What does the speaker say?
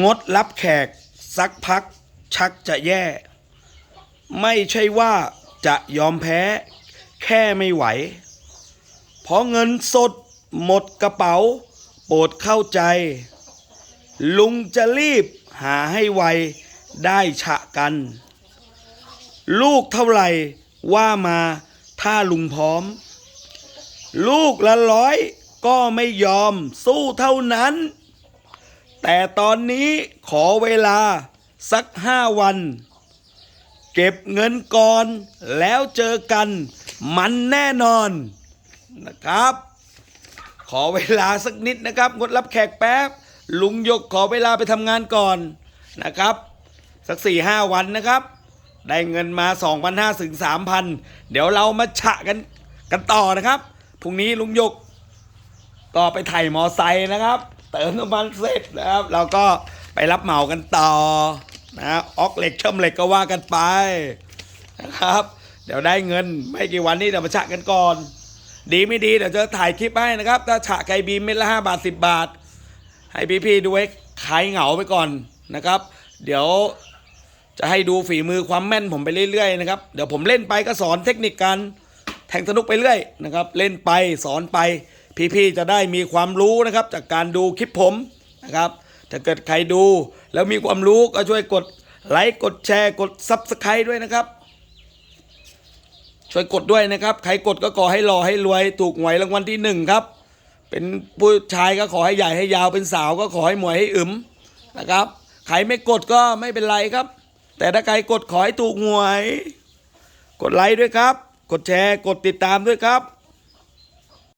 งดรับแขกสักพัก ชักจะแย่ ไม่ใช่ว่าจะยอมแพ้ แค่ไม่ไหว เพราะเงินสดหมดกระเป๋า โปรดเข้าใจ ลุงจะรีบหาให้ไว ได้ฉะกัน ลูกเท่าไหร่ว่ามาถ้าลุงพร้อม ลูกละร้อยก็ไม่ยอมสู้เท่านั้น แต่ตอนนี้ขอเวลาสักห้าวัน เก็บเงินก่อนแล้วเจอกัน มันแน่นอนนะครับ ขอเวลาสักนิดนะครับ งดรับแขกแป๊บ ลุงยกขอเวลาไปทำงานก่อนนะครับ สักสี่ห้าวันนะครับ ได้เงินมา 2 5 0 0ถึง3,000 เดี๋ยวเรามาฉะกันกันต่อนะครับพรุ่งนี้ลุงยกก็ไปไถ่มอไซค์นะครับ เติมน้ำมันเสร็จนะครับ เราก็ไปรับเหมากันต่อนะออกเหล็กเชื่อมเหล็กก็ว่ากันไปนะครับ เดี๋ยวได้เงินไม่กี่วันนี้เดี๋ยวมาฉะกันก่อน ดีไม่ดีเดี๋ยวจะถ่ายคลิปให้นะครับ ถ้าฉะไก่บีมเม็ดละห้าบาทสิบบาท ให้พี่ๆดูให้คลายเหงาไปก่อนนะครับ เดี๋ยวจะให้ดูฝีมือความแม่นผมไปเรื่อยๆนะครับเดี๋ยวผมเล่นไปก็สอนเทคนิคการแทงสนุกไปเรื่อยนะครับ เล่นไปสอนไป พี่ๆจะได้มีความรู้นะครับ จากการดูคลิปผมนะครับ ถ้าเกิดใครดูแล้วมีความรู้ก็ช่วยกดไลค์กดแชร์กดซับสไครต์ด้วยนะครับ ช่วยกดด้วยนะครับ ใครกดก็ขอให้รอให้รวยถูกหวยรางวัลที่หนึ่งครับ เป็นผู้ชายก็ขอให้ใหญ่ให้ยาวเป็นสาวก็ขอให้หมวยให้อึมนะครับใครไม่กดก็ไม่เป็นไรครับ แต่ถ้าใครกดขอให้ถูกหวย กดไลค์ด้วยครับ กดแชร์กดติดตามด้วยครับ